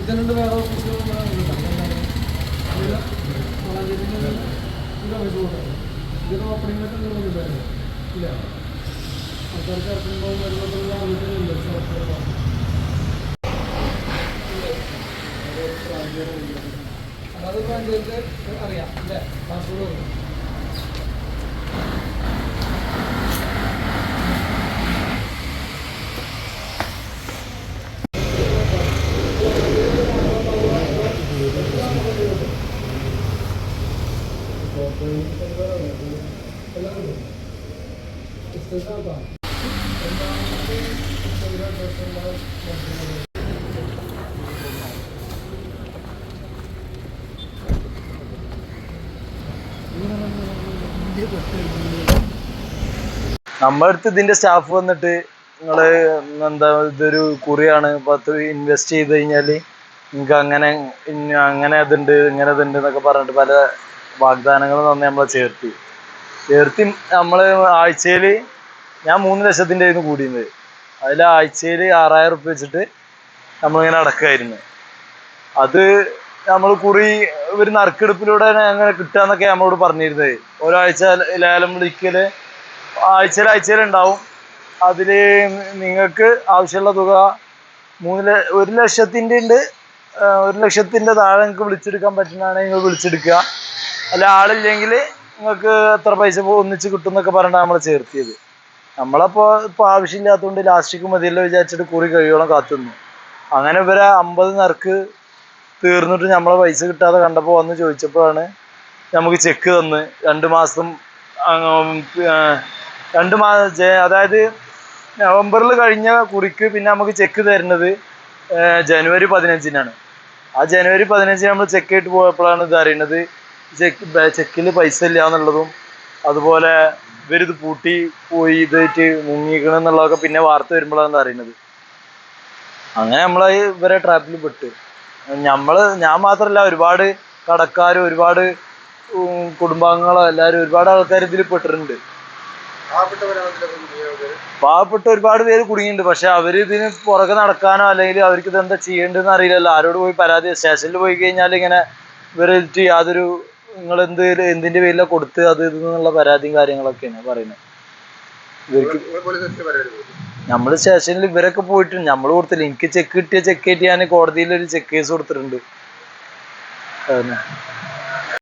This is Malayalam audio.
ഇതിനുണ്ട് വേറെ ഓഫീസിൽ ഇതിന് ഓപ്പണിംഗിലൊക്കെ നിങ്ങളുണ്ട് ഇല്ല. ആൾക്കാർക്ക് ഇറക്കുമ്പോൾ വരുമ്പോൾ അറിയിക്കുന്നില്ല അതായത് പഞ്ചായത്ത് അറിയാം അല്ലേ? കാസർഗോഡ് അറിയാം നമ്മുടെ അടുത്ത് ഇതിന്റെ സ്റ്റാഫ് വന്നിട്ട് നിങ്ങൾ എന്താ ഇതൊരു കുറിയാണ്. പത്ത് ഇൻവെസ്റ്റ് ചെയ്ത് കഴിഞ്ഞാൽ നിങ്ങൾക്ക് അങ്ങനെ അങ്ങനെ അതുണ്ട് ഇങ്ങനെ അതുണ്ട് എന്നൊക്കെ പറഞ്ഞിട്ട് പല വാഗ്ദാനങ്ങൾ തന്നെ നമ്മളെ ചേർത്തി. ചേർത്തി നമ്മൾ ആഴ്ചയിൽ ഞാൻ മൂന്ന് ലക്ഷത്തിന്റെ ആയിരുന്നു കൂടിയത്. അതിൽ ആഴ്ചയിൽ ആറായിരം റുപ്യ വെച്ചിട്ട് നമ്മളിങ്ങനെ അടക്കായിരുന്നു അത് നമ്മൾ കുറി ഒരു നറുക്കെടുപ്പിലൂടെ അങ്ങനെ കിട്ടാന്നൊക്കെ നമ്മളോട് പറഞ്ഞിരുന്നത്. ഒരാഴ്ച ലേലം വിളിക്കൽ ആഴ്ചയിൽ ആഴ്ചയിൽ ഉണ്ടാവും. അതിൽ നിങ്ങൾക്ക് ആവശ്യമുള്ള തുക മൂന്ന് ഒരു ലക്ഷത്തിന്റെ ഉണ്ട് ഒരു ലക്ഷത്തിന്റെ താഴെ നിങ്ങൾക്ക് വിളിച്ചെടുക്കാൻ പറ്റുന്നതാണെങ്കിൽ നിങ്ങൾ വിളിച്ചെടുക്കുക. അല്ല ആളില്ലെങ്കിൽ നിങ്ങൾക്ക് എത്ര പൈസ ഒന്നിച്ച് കിട്ടും എന്നൊക്കെ പറഞ്ഞിട്ടാണ് നമ്മൾ ചേർത്തിയത്. നമ്മളപ്പോൾ ഇപ്പോൾ ആവശ്യമില്ലാത്തതുകൊണ്ട് ലാസ്റ്റിക്ക് മതിയല്ലോ വിചാരിച്ചിട്ട് കുറി കഴിയോളം കാത്തുന്നു അങ്ങനെ ഇവരെ അമ്പത് നിരക്ക് തീർന്നിട്ട് നമ്മളെ പൈസ കിട്ടാതെ കണ്ടപ്പോൾ വന്ന് ചോദിച്ചപ്പോഴാണ് നമുക്ക് ചെക്ക് തന്ന് രണ്ട് മാസം രണ്ട് മാസം അതായത് നവംബറിൽ കഴിഞ്ഞ കുറിക്ക് പിന്നെ നമുക്ക് ചെക്ക് തരുന്നത് ജനുവരി പതിനഞ്ചിനാണ്. ആ ജനുവരി പതിനഞ്ചിന് നമ്മൾ ചെക്ക് ആയിട്ട് പോയപ്പോഴാണ് ഇത് അറിയുന്നത് ചെക്ക് ചെക്കിൽ പൈസ ഇല്ല എന്നുള്ളതും അതുപോലെ ഇവരിത് പൂട്ടി പോയി ഇതായിട്ട് മുങ്ങിക്കണം എന്നുള്ളതൊക്കെ പിന്നെ വാർത്ത വരുമ്പോഴാണ് അറിയുന്നത്. അങ്ങനെ നമ്മളെ ഇവരെ ട്രാപ്പിൽ പെട്ട്. നമ്മൾ ഞാൻ മാത്രമല്ല ഒരുപാട് കടക്കാരും ഒരുപാട് കുടുംബാംഗങ്ങളോ എല്ലാവരും ഒരുപാട് ആൾക്കാർ ഇതിൽ പെട്ടിട്ടുണ്ട്. പാവപ്പെട്ട ഒരുപാട് പേര് കുടുങ്ങിയിട്ടുണ്ട്. പക്ഷെ അവർ ഇതിന് പുറകെ നടക്കാനോ അല്ലെങ്കിൽ അവർക്ക് ഇത് എന്താ ചെയ്യേണ്ടതെന്ന് അറിയില്ലല്ലോ. ആരോട് പോയി പരാതി? സ്റ്റേഷനിൽ പോയി കഴിഞ്ഞാൽ ഇങ്ങനെ ഇവരെ യാതൊരു നിങ്ങൾ എന്ത് എന്തിന്റെ പേരിലാണ് കൊടുത്ത് അത് ഇത് എന്നുള്ള പരാതിയും കാര്യങ്ങളൊക്കെയാണ് പറയുന്നത്. ഇവർക്ക് നമ്മൾ സ്റ്റേഷനിൽ ഇവരൊക്കെ പോയിട്ടുണ്ട് നമ്മൾ കൊടുത്തില്ല. എനിക്ക് ചെക്ക് കിട്ടിയ ചെക്ക് ആയിട്ട് ഞാൻ കോടതിയിൽ ഒരു ചെക്ക് കേസ് കൊടുത്തിട്ടുണ്ട്.